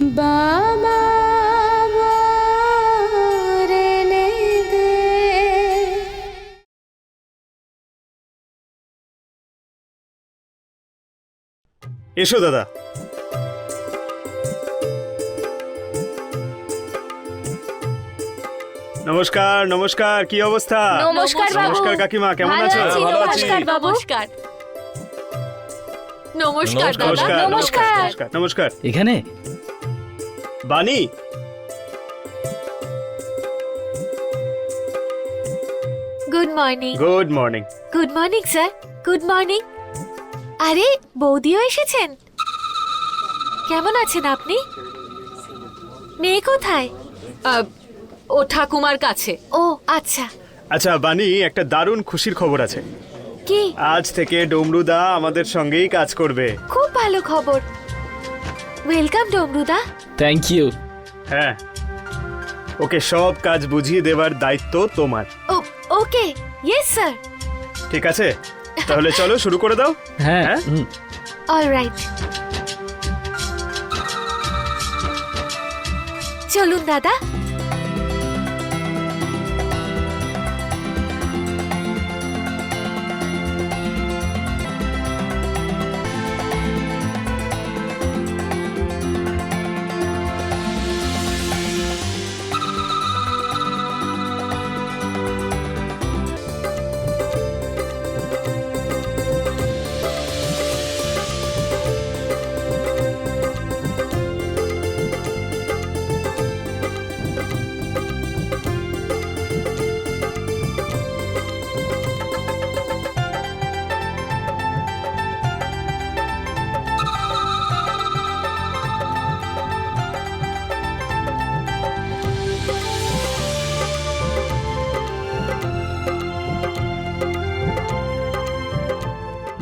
বাবা এসো দাদা। নমস্কার নমস্কার কি অবস্থা? নমস্কার বাবু। নমস্কার কাকিমা কেমন ভালো আছো? আছি, ভালো আছি। নমস্কার বাবু। নমস্কার। নমস্কার দাদা নমস্কার নমস্কার। নমস্কার। নমস্কার। এখানে? বানি good morning good morning good morning sir good morning আরে বৌদিও এসেছেন। কেমন আছেন আপনি? মেয়ে কোথায়? ও ঠাকুমার কাছে। ও আচ্ছা। আচ্ছা বানি একটা দারুণ খুশির খবর আছে। কি? আজ থেকে ডমরুদা আমাদের সঙ্গেই কাজ করবে। খুব ভালো খবর। ওয়েলকাম ডমরুদা থ্যাংক ইউ হ্যাঁ। ওকে সব কাজ বুঝিয়ে দেওয়ার দায়িত্ব তোমার। ও ওকে। ইয়েস স্যার ঠিক আছে? তাহলে চলো শুরু করে দাও। হ্যাঁ হ্যাঁ? হুম। অলরাইট চলুন দাদা।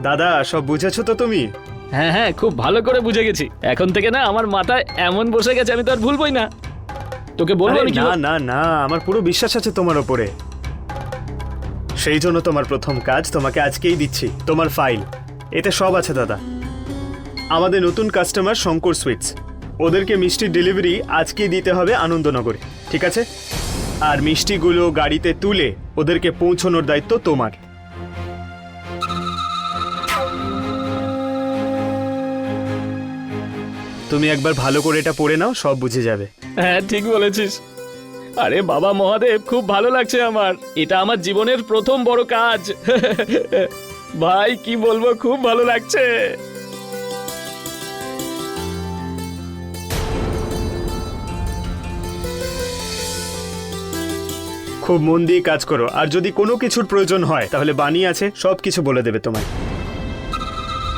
দাদা সব বুঝেছ তো তুমি? হ্যাঁ হ্যাঁ খুব ভালো করে বুঝে গেছি। এখন থেকে না আমার মাথায় এমন বসে গেছে আমি তো আর ভুলবই না। তোকে বলব আরে আমি কি না না না আমার পুরো বিশ্বাস আছে তোমার ওপরে। সেই জন্য তোমার প্রথম কাজ তোমাকে আজকেই দিচ্ছি তোমার ফাইল। এতে সব আছে দাদা। আমাদের নতুন কাস্টমার শঙ্কর সুইটস। ওদেরকে মিষ্টির ডেলিভারি আজকেই দিতে হবে আনন্দনগরে ঠিক আছে? আর মিষ্টিগুলো গাড়িতে তুলে ওদেরকে পৌঁছানোর দায়িত্ব তোমার। তুমি একবার ভালো করে এটা পড়ে নাও সব বুঝে যাবে। হ্যাঁ ঠিক বলেছিস। আরে বাবা মহাদেব খুব ভালো লাগছে আমার। এটা আমার জীবনের প্রথম বড় কাজ। ভাই কি বলব খুব ভালো লাগছে। খুব মন দিয়ে কাজ করো। আর যদি কোনো কিছুর প্রয়োজন হয় তাহলে বাণী আছে সব কিছু বলে দেবে তোমায়।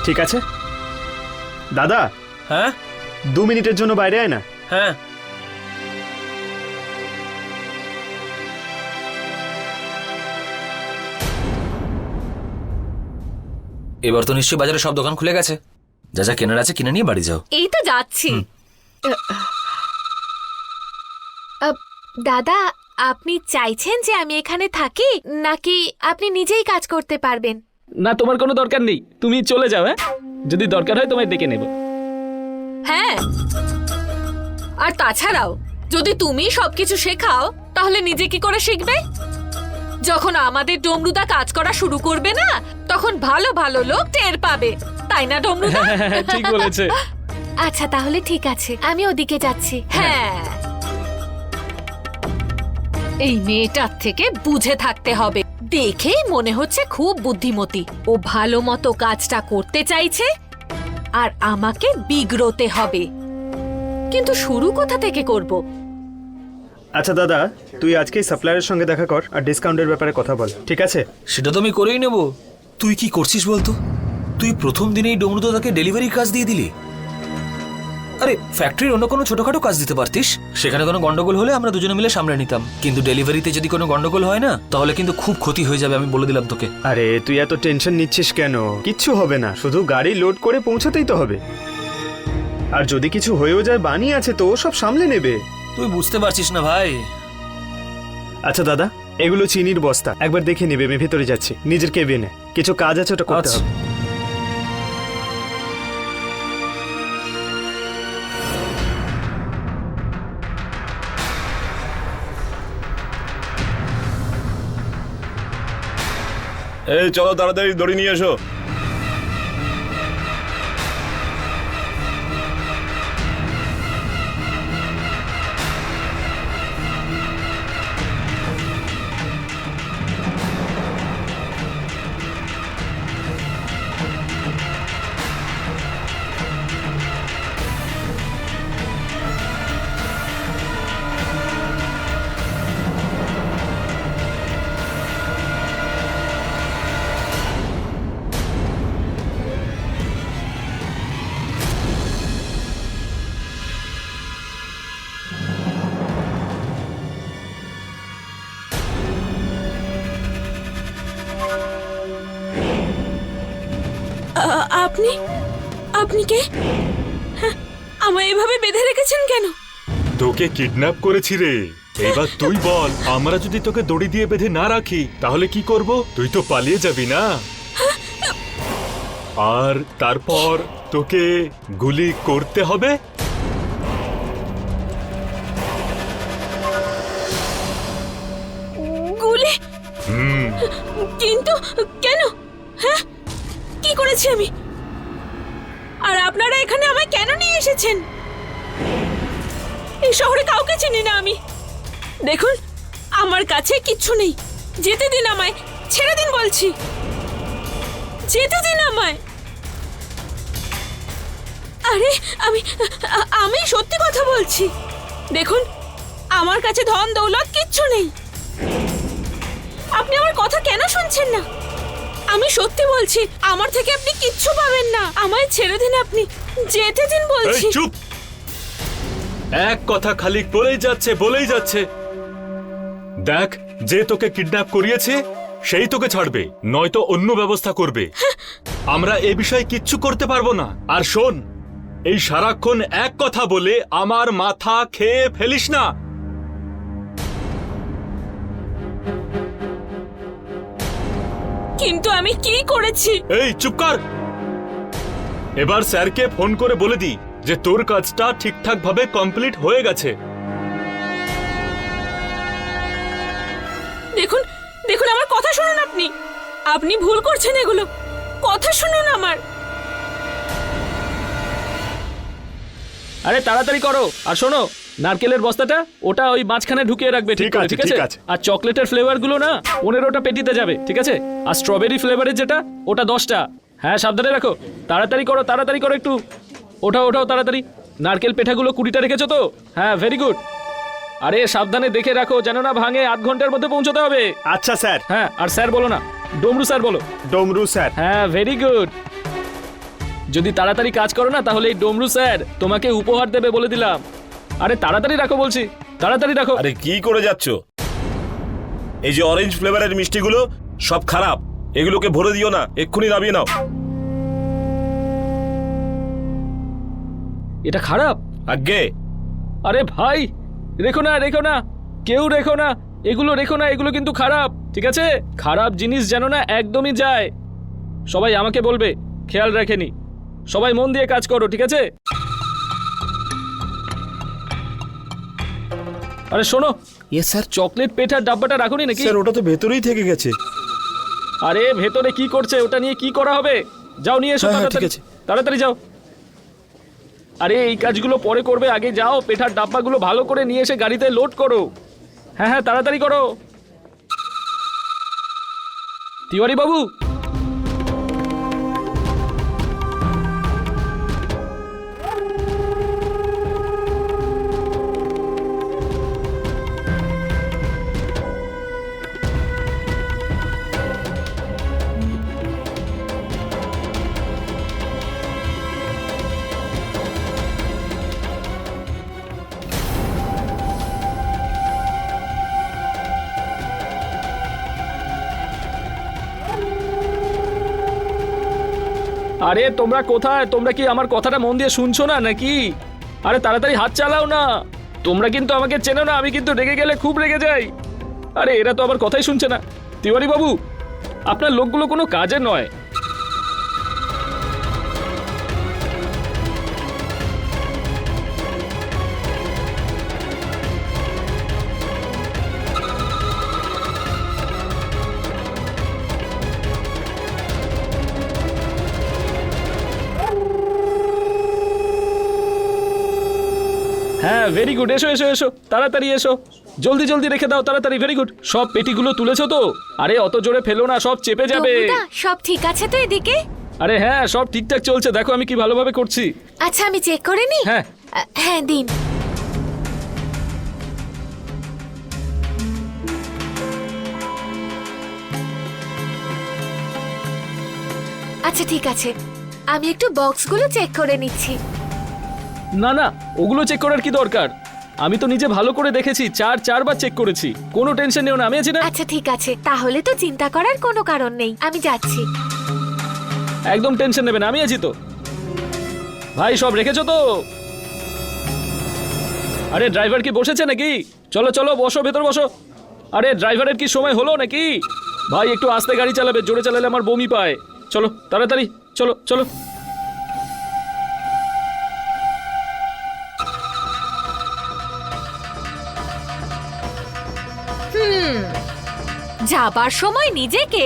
ঠিক আছে? দাদা? হ্যাঁ? দু মিনিটের জন্য বাইরে আয় না। হ্যাঁ। এবার তো নিশ্চয়ই বাজারে সব দোকান খুলে গেছে। যা যা কেনার আছে কিনে নিয়ে বাড়ি যাও। এই তো যাচ্ছি। আহ, দাদা আপনি চাইছেন যে আমি এখানে থাকি নাকি আপনি নিজেই কাজ করতে পারবেন? না তোমার কোনো দরকার নেই। তুমি চলে যাও হ্যাঁ? যদি দরকার হয় তোমায় ডেকে নেব। হ্যাঁ। আর তাছাড়াও যদি তুমি সবকিছু শেখাও তাহলে নিজে কি করে শিখবে? যখন আমাদের ডমরুদা কাজ করা শুরু করবে না তখন ভালো ভালো লোক টের পাবে। তাই না ডমরুদা? ঠিক বলেছে। আচ্ছা তাহলে ঠিক আছে। আমি ওদিকে যাচ্ছি। হ্যাঁ। এই মেয়েটার থেকে বুঝে থাকতে হবে। দেখেই মনে হচ্ছে খুব বুদ্ধিমতী। ও ভালো মতো কাজটা করতে চাইছে। আর আমাকে বিগ্রতে হবে। কিন্তু শুরু কোথা থেকে করব? আচ্ছা দাদা তুই আজকে সাপ্লায়ারের সঙ্গে দেখা কর আর ডিসকাউন্টের ব্যাপারে কথা বল ঠিক আছে? সেটা তো আমি করেই নেব। তুই কি করছিস বলতো? তুই প্রথম দিনেই ডমরুদাকে ডেলিভারি কাজ দিয়ে দিলি? আরে ফ্যাক্টরির অন্য কোনো ছোটখাটো কাজ দিতে পারতিস? সেখানে কোনো গন্ডগোল হলে আমরা দুজনে মিলে সামলে নিতাম। কিন্তু ডেলিভারিতে যদি কোনো গন্ডগোল হয় না তাহলে কিন্তু খুব ক্ষতি হয়ে যাবে আমি বলে দিলাম তোকে। আরে তুই এত টেনশন নিচ্ছিস কেন? কিচ্ছু হবে না শুধু গাড়ি লোড করে পৌঁছাতেই তো হবে। আর যদি কিছু হয়েও যায় বানি আছে তো ও সব সামলে নেবে। তুই বুঝতে পারছিস না ভাই। আচ্ছা দাদা এগুলো চিনির বস্তা। একবার দেখে নেবে আমি ভেতরে যাচ্ছি। নিজের কেবিনে। কিছু কাজ আছে ওটা করতে আচ্ছা। হবে। এই চলো তাড়াতাড়ি দড়ি নিয়ে এসো। আপনি? আপনি কে? হ্যাঁ, আমায় এভাবে বেঁধে রেখেছেন কেন? তোকে কিডন্যাপ করেছি রে। এবার তুই বল আমরা যদি তোকে দড়ি দিয়ে বেঁধে না রাখি তাহলে কি করব? তুই তো পালিয়ে যাবি না। আর তারপর তোকে গুলি করতে হবে? গুলি? হুম। কিন্তু করেছি আমি। আর আপনারা এখানে আমায় কেন নিয়ে এসেছেন? এই শহরে কাউকে চিনি না আমি। দেখুন, আমার কাছে কিচ্ছু নেই। যেতে দিন আমায়, ছেড়ে দিন বলছি। যেতে দিন আমায়। আরে, আমি আমি সত্যি কথা বলছি। দেখুন, আমার কাছে ধন দৌলত কিচ্ছু নেই। আপনি আমার কথা কেন শুনছেন না? আমি সত্যি বলছি, আমার থেকে আপনি কিচ্ছু পাবেন না। আমায় ছেড়ে দিন আপনি। যেতে দিন বলছি। চুপ! এক কথা খালি বলেই যাচ্ছে বলেই যাচ্ছে। দেখ, যে তোকে কিডন্যাপ করিয়েছে, সেই তোকে ছাড়বে, নয়তো অন্য ব্যবস্থা করবে। আমরা এ বিষয়ে কিচ্ছু করতে পারব না। আর শোন, এই সারাক্ষণ এক কথা বলে আমার মাথা খেয়ে ফেলিস না। কিন্তু আমি কি করেছি? এই চুপ কর! এবার স্যারকে ফোন করে বলে দি যে তোর কাজটা ঠিকঠাক ভাবে কমপ্লিট হয়ে গেছে। দেখুন দেখুন আমার কথা শুনুন আপনি। আপনি ভুল করছেন এগুলো। কথা শুনুন আমার। আরে তাড়াতাড়ি করো। আর শোনো নারকেলের বস্তাটা ওটা ওই মাঝখানে ঢুকিয়ে রাখবে ঠিক করে আছে ঠিক আছে। আর চকলেটের ফ্লেভারগুলো না পনেরোটা পেটিতে যাবে ঠিক আছে? আর স্ট্রবেরি ফ্লেভারের যেটা ওটা দশটা। হ্যাঁ সাবধানে রাখো। তাড়াতাড়ি করো তাড়াতাড়ি করো একটু। ওঠাও ওঠাও তাড়াতাড়ি। নারকেল পেঠাগুলো কুড়িটা রেখেছো তো? হ্যাঁ ভেরি গুড আরে সাবধানে দেখে রাখো যেন না ভাঙে আধ ঘণ্টার মধ্যে পৌঁছতে হবে। আচ্ছা স্যার। হ্যাঁ আর স্যার বলো না ডমরু স্যার বলো। ডমরু স্যার। হ্যাঁ ভেরি গুড যদি তাড়াতাড়ি কাজ করো না তাহলে এই ডমরু স্যার তোমাকে উপহার দেবে বলে দিলাম। আরে তাড়াতাড়ি রাখো বলছি। তাড়াতাড়ি রাখো। আরে কি করে যাচ্ছ? এই যে অরেঞ্জ ফ্লেভারের মিষ্টিগুলো সব খারাপ। এগুলোকে ভরে দিও না এক্ষুনি নামিয়ে নাও। এটা খারাপ? আগে আরে ভাই রেখো না রেখো না। কেউ রেখো না। এগুলো রেখো না এগুলো কিন্তু খারাপ ঠিক আছে? খারাপ জিনিস যেন না একদমই যায়। সবাই আমাকে বলবে খেয়াল রাখেনি। সবাই মন দিয়ে কাজ করো ঠিক আছে? আরে শোনো। ইয়েস স্যার চকলেট পেঠার ডাব্বাটা রাখুনি নাকি? স্যার ওটা তো ভেতরেই থেকে গেছে। আরে ভেতরে কি করছে? ওটা নিয়ে কি করা হবে? যাও নিয়ে এসো হ্যাঁ, হ্যাঁ, তাড়াতাড়ি। তাড়াতাড়ি যাও। আরে এই কাজগুলো পরে করবে আগে যাও পেঠার ডাব্বাগুলো ভালো করে নিয়ে এসে গাড়িতে লোড করো। হ্যাঁ হ্যাঁ তাড়াতাড়ি করো। তিওয়ারি বাবু আরে তোমরা কোথায়? তোমরা কি আমার কথাটা মন দিয়ে শুনছো না নাকি? আরে তাড়াতাড়ি হাত চালাও না। তোমরা কিন্তু আমাকে চেনো না, আমি কিন্তু রেগে গেলে খুব রেগে যাই। আরে এরা তো আমার কথাই শুনছে না। তিওয়ারি বাবু, আপনার লোকগুলো কোনো কাজের নয়। ভেরি গুড এসো এসো এসো তাড়াতাড়ি এসো। জলদি জলদি রেখে দাও তাড়াতাড়ি ভেরি গুড সব পেটিগুলো তুলেছো তো? আরে অত জোরে ফেলো না সব চেপে যাবে। সব ঠিক আছে তো এদিকে? আরে হ্যাঁ সব ঠিকঠাক চলছে দেখো আমি কি ভালোভাবে করছি। আচ্ছা আমি চেক করে নি হ্যাঁ। হ্যাঁ দিন। আচ্ছা ঠিক আছে। আমি একটু বক্সগুলো চেক করে নিচ্ছি। না না ওগুলো চেক করার কি দরকার? আমি তো নিজে ভালো করে দেখেছি চার চারবার চেক করেছি। কোনো টেনশন নেও না আমি আছি না। আচ্ছা ঠিক আছে তাহলে তো চিন্তা করার কোনো কারণ নেই আমি যাচ্ছি। একদম টেনশন নেবেন আমি আছি তো। ভাই সব রেখেছো তো? আরে ড্রাইভার কি বসেছে নাকি? চলো চলো বসো ভেতর বসো। আরে ড্রাইভারের কি সময় হলো নাকি? ভাই একটু আস্তে গাড়ি চালাবে জোরে চালালে আমার বমি পায়। চলো তাড়াতাড়ি চলো চলো। যাবার সময় নিজেকে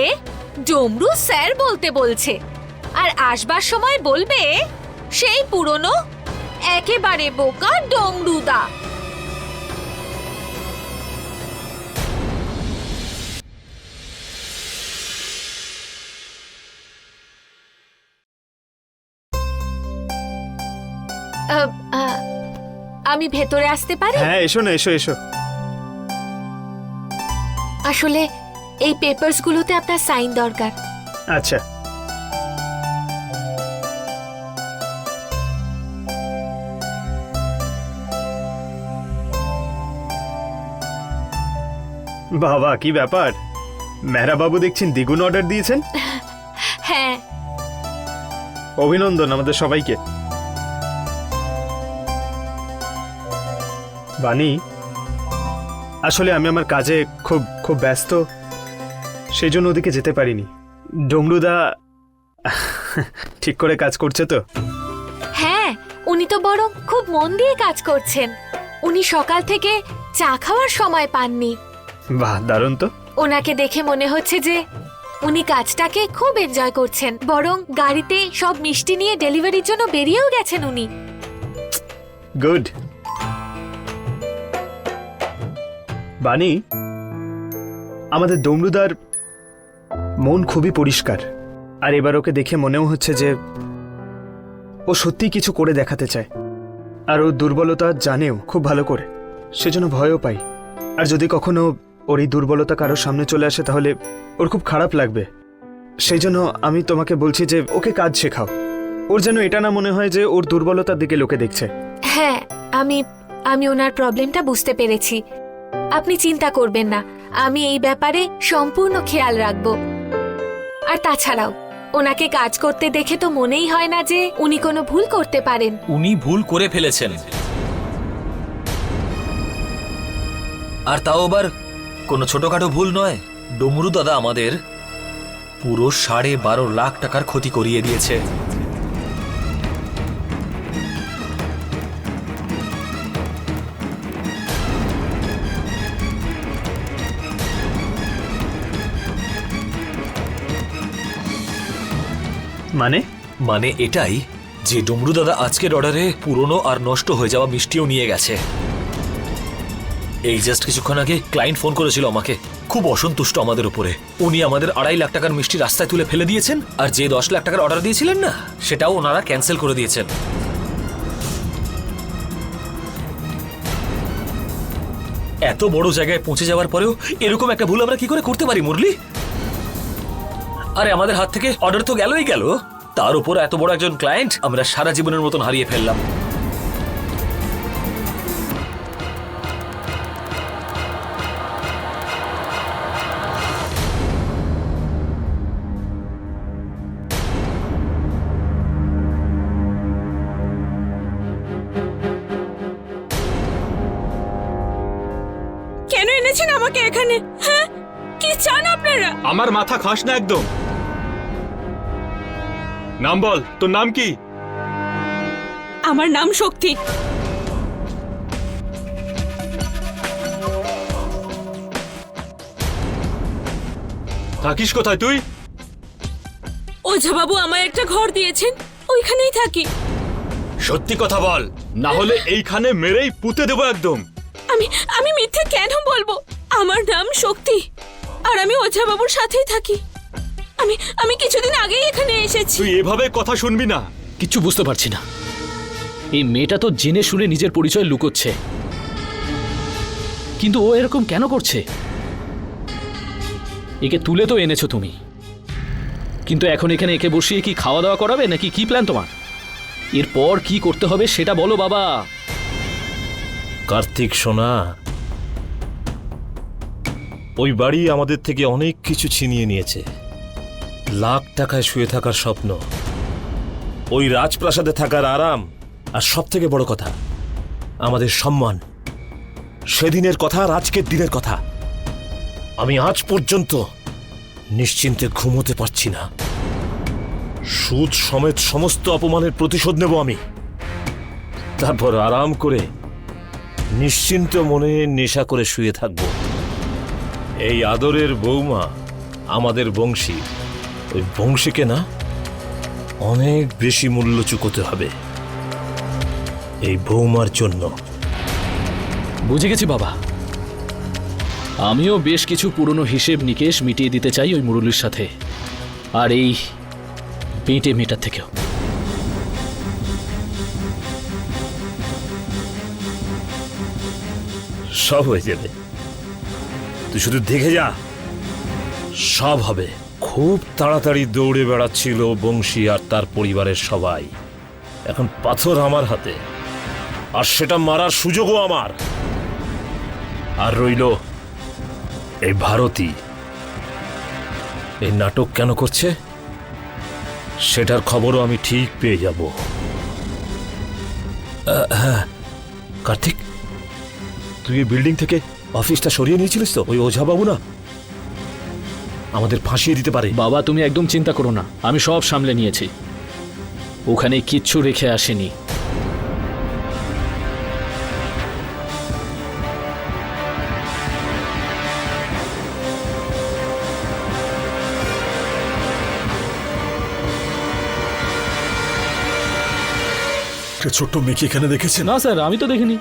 ডমরু স্যার বলতে বলছে। আর আসবার সময় বলবে সেই পুরনো একেবারে বোকা ডমরুদা। আমি ভেতরে আসতে পারি? হ্যাঁ এসো না এসো এসো। আসলে এই পেপারসগুলোতে আপনার সাইন দরকার। আচ্ছা। বাবা কি ব্যাপার? মেহরা বাবু দেখছেন দ্বিগুণ অর্ডার দিয়েছেন? হ্যাঁ। অভিনন্দন আমাদের সবাইকে। বাণী আসলে আমি আমার কাজে খুব খুব ব্যস্ত। সেই জন্য ওদিকে যেতে পারিনি। ডমরুদা ঠিক করে কাজ করছে তো? হ্যাঁ উনি তো বরং খুব মন দিয়ে কাজ করছেন। উনি সকাল থেকে চা খাওয়ার সময় পাননি। বাহ দারুণ তো। ওনাকে দেখে মনে হচ্ছে যে উনি কাজটাকে খুব এনজয় করছেন বরং গাড়িতে সব মিষ্টি নিয়ে ডেলিভারির জন্য বেরিয়েও গেছেন উনি। গুড। বাণী আমাদের ডমরুদার মন খুবই পরিষ্কার। আর এবার ওকে দেখে মনেও হচ্ছে যে ও সত্যি কিছু করে দেখাতে চায়। আর ও দুর্বলতা জানেও খুব ভালো করে। সেজন্য ভয়ও পাই। আর যদি কখনো ওর এই দুর্বলতা কারোর সামনে চলে আসে, তাহলে ওর খুব খারাপ লাগবে। সেই জন্য আমি তোমাকে বলছি যে ওকে কাজ শেখাও। ওর যেন এটা না মনে হয় যে ওর দুর্বলতার দিকে লোকে দেখছে। হ্যাঁ আমি আমি ওনার প্রবলেমটা বুঝতে পেরেছি। আপনি চিন্তা করবেন না। আমি এই ব্যাপারে সম্পূর্ণ খেয়াল রাখব। আর তাছাড়াও, ওনাকে কাজ করতে দেখে তো মনেই হয় না যে উনি কোনো ভুল করতে পারেন। উনি ভুল করে ফেলেছেন। আর তাও আবার কোনো ছোটখাটো ভুল নয়। ডমরু দাদা আমাদের পুরো সাড়ে বারো লাখ টাকার ক্ষতি করিয়ে দিয়েছে। মানে? মানে এটাই যে ডমরু দাদা আজকের অর্ডারে পুরনো আর নষ্ট হয়ে যাওয়া মিষ্টিও নিয়ে গেছে। এই জাস্ট কিছুক্ষণ আগে ক্লায়েন্ট ফোন করেছিল আমাকে। খুব অসন্তুষ্ট আমাদের উপরে। উনি আমাদের আড়াই লাখ টাকার মিষ্টি রাস্তায় তুলে ফেলে দিয়েছেন আর যে দশ লাখ টাকার অর্ডার দিয়েছিলেন না, সেটাও ওনারা ক্যান্সেল করে দিয়েছেন। এত বড় জায়গায় পৌঁছে যাওয়ার পরেও এরকম একটা ভুল আমরা কি করে করতে পারি, মুরলি? আরে আমাদের হাত থেকে অর্ডার তো গেলই গেল। তার উপর এত বড় একজন ক্লায়েন্ট আমরা সারা জীবনের মতন হারিয়ে ফেললাম। কেন এনেছেন আমাকে এখানে? হ্যাঁ? কি চান আপনারা? আমার মাথা খাস না একদম। নাম বল তোর নাম কি? আমার নাম শক্তি। থাকিস কোথায় তুই? ওঝাবাবু আমায় একটা ঘর দিয়েছেন ওইখানেই থাকি। সত্যি কথা বল না হলে এইখানে মেরেই পুঁতে দেবো একদম। আমি আমি মিথ্যে কেন বলব? আমার নাম শক্তি আর আমি ওঝা বাবুর সাথেই থাকি। আমি আমি কিছুদিন আগেই এখানে এসেছি। তুই এভাবে কথা শুনবি না। কিচ্ছু বুঝতে পারছি না। এই মেয়েটা তো জেনে শুনে নিজের পরিচয় লুকোচ্ছে। কিন্তু ও এরকম কেন করছে? একে তুলে তো এনেছো তুমি। কিন্তু এখন এখানে একে বসিয়ে কি খাওয়া দাওয়া করাবে নাকি কি প্ল্যান তোমার? এরপর কি করতে হবে সেটা বলো বাবা। কার্তিক সোনা। ওই বাড়ি আমাদের থেকে অনেক কিছু ছিনিয়ে নিয়েছে। লাখ টাকায় শুয়ে থাকার স্বপ্ন। ওই রাজপ্রাসাদে থাকার আরাম আর সব থেকে বড় কথা, আমাদের সম্মান। সেদিনের কথা আর আজকের দিনের কথা। আমি আজ পর্যন্ত নিশ্চিন্তে ঘুমোতে পারছি না। সুদ সমেত সমস্ত অপমানের প্রতিশোধ নেব আমি। তারপর আরাম করে নিশ্চিন্ত মনে নেশা করে শুয়ে থাকব। এই আদরের বৌমা আমাদের বংশী ওই বংশীকে না অনেক বেশি মূল্য চুকোতে হবে এই বৌমার জন্য। বুঝে গেছি বাবা। আমিও বেশ কিছু পুরনো হিসেব নিকেশ মিটিয়ে দিতে চাই ওই মুরলির সাথে। আর এই বেঁটে মেটার থেকেও। সব হয়ে যাবে। তুই শুধু দেখে যা। সব হবে। খুব তাড়াতাড়ি দৌড়ে বেড়াচ্ছিল বংশী আর তার পরিবারের সবাই। এখন পাথর আমার হাতে, আর সেটা মারার সুযোগও আমার। আর রইল এই ভারতী। এই নাটক কেন করছে? সেটার খবরও আমি ঠিক পেয়ে যাব। হ্যাঁ কার্তিক, তুই বিল্ডিং থেকে অফিসটা সরিয়ে নিয়েছিলিস তো? ওই ওঝা বাবু না? আমাদের ফাঁসিয়ে দিতে পারে। বাবা তুমি একদম চিন্তা করো না। আমি সব সামলে নিয়েছি। ওখানে কিচ্ছু রেখে আসেনি। একটা ছোট্ট মেয়েকে এখানে দেখেছে না স্যার আমি তো দেখিনি।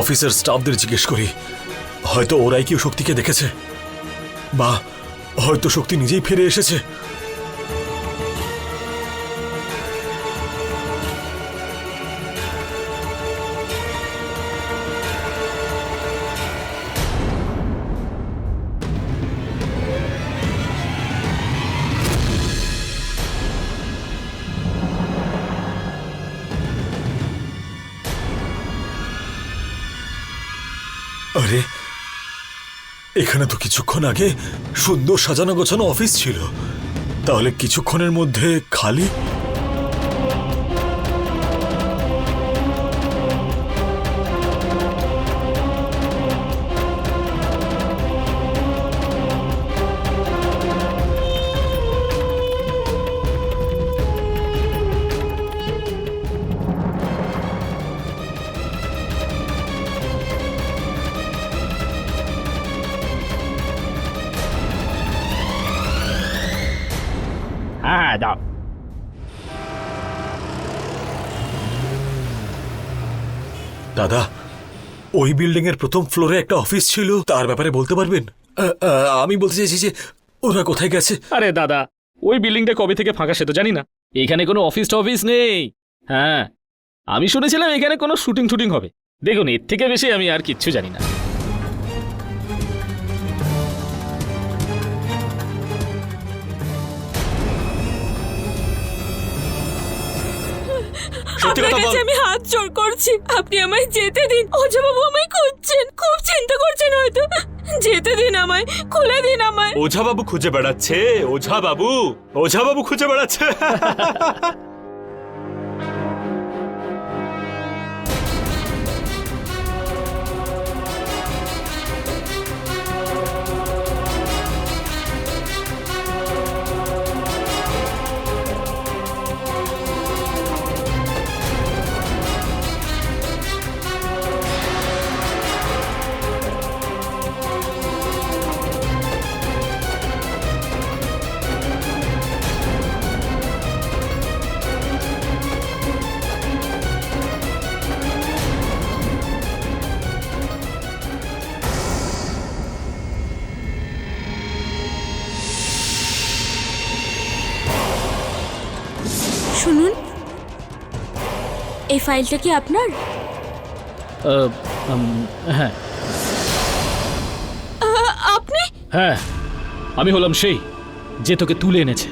অফিসের স্টাফদের জিজ্ঞেস করি, হয়তো ওরাই কেউ শক্তিকে দেখেছে? বা হয়তো শক্তি নিজেই ফিরে এসেছে? আরে এখানে তো কিছুক্ষণ আগে সুন্দর সাজানো গোছানো অফিস ছিল। তাহলে কিছুক্ষণের মধ্যে খালি হ্যাঁ দাও দাদা ওই বিল্ডিং এর প্রথম ফ্লোরে একটা অফিস ছিল তার ব্যাপারে বলতে পারবেন? আমি বলতে চাইছি যে ওরা কোথায় গেছে? আরে দাদা ওই বিল্ডিংটা কবে থেকে ফাঁকা সে তো জানি না। এখানে কোনো অফিস টফিস নেই। হ্যাঁ আমি শুনেছিলাম এখানে কোনো শুটিং শুটিং হবে। দেখুন এর থেকে বেশি আমি আর কিচ্ছু জানি না। সত্যি কথা বল। আমি হাত জোর করছি। আপনি আমায় যেতে দিন। ওঝাবাবু আমায় খুঁজছেন। খুব চিন্তা করছেন হয়তো। যেতে দিন আমায়। খুলে দিন আমায়। ওঝা বাবু খুঁজে বেড়াচ্ছে। ওঝা বাবু ওঝা বাবু খুঁজে বেড়াচ্ছে। ফাইলটা কি আপনার? হ্যাঁ। আপনি? হ্যাঁ আমি হলাম সেই যে তোকে তুলে এনেছে।